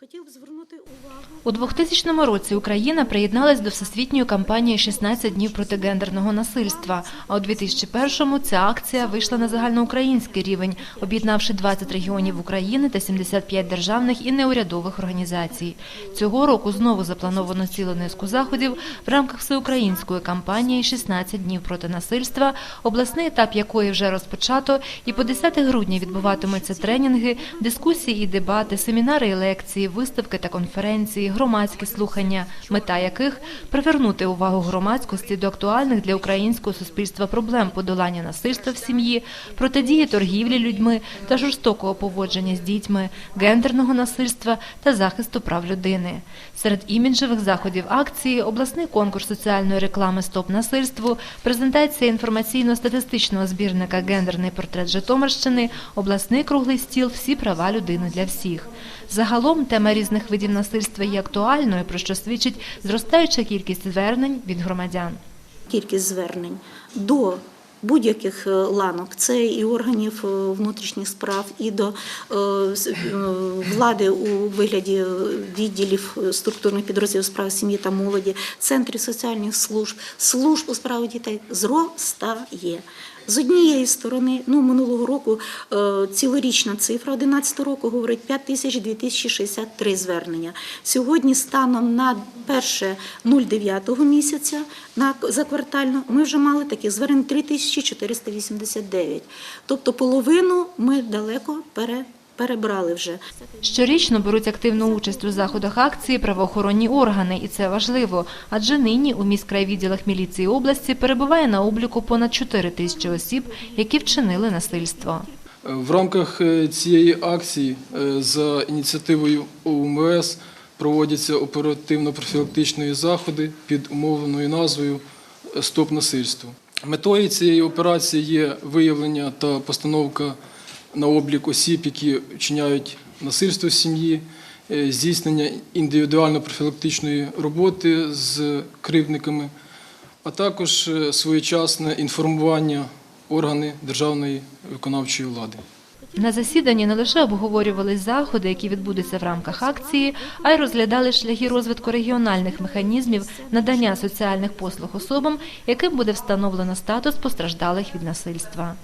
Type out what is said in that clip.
Хотів звернути У 2000 році Україна приєдналась до всесвітньої кампанії «16 днів проти гендерного насильства. А у 2001-му ця акція вийшла на загальноукраїнський рівень, об'єднавши 20 регіонів України та 75 державних і неурядових організацій. Цього року знову заплановано цілу низку заходів в рамках всеукраїнської кампанії «16 днів проти насильства», обласний етап якої вже розпочато, і по 10 грудня відбуватимуться тренінги, дискусії і дебати, семінари і лекції, виставки та конференції, громадські слухання, мета яких привернути увагу громадськості до актуальних для українського суспільства проблем подолання насильства в сім'ї, протидії торгівлі людьми та жорстокого поводження з дітьми, гендерного насильства та захисту прав людини. Серед іміджевих заходів акції обласний конкурс соціальної реклами Стоп насильству, презентація інформаційно-статистичного збірника Гендерний портрет Житомирщини, обласний круглий стіл Всі права людини для всіх. Загалом тема різних видів насильства є актуальною, про що свідчить зростаюча кількість звернень від громадян. кількість звернень до будь-яких е, ланок, це і органів е, внутрішніх справ, і до е, влади у вигляді відділів структурних підрозділів справ сім'ї та молоді, центрів соціальних служб, служб у справах дітей зростає. З однієї сторони, ну минулого року е, цілорічна цифра 11 року говорить 5 тисяч 2063 звернення. Сьогодні станом на перше 09 місяця на за квартально ми вже мали таких звернень 3489. Тобто половину ми далеко пере, перебрали вже. Щорічно беруть активну участь у заходах акції правоохоронні органи, і це важливо, адже нині у міськрайвідділах міліції області перебуває на обліку понад 4 тисячі осіб, які вчинили насильство. В рамках е, цієї акції е, за ініціативою ОУМВС проводяться оперативно-профілактичні заходи під умовленою назвою Стоп насильству. Метою цієї операції є виявлення та постановка на облік осіб, які вчиняють насильство в сім'ї, е, здійснення індивідуально-профілактичної роботи з кривдниками, а також е, своєчасне інформування органи державної виконавчої влади. На засіданні не лише обговорювали заходи, які відбудуться в рамках акції, а й розглядали шляхи розвитку регіональних механізмів надання соціальних послуг особам, яким буде встановлено статус постраждалих від насильства.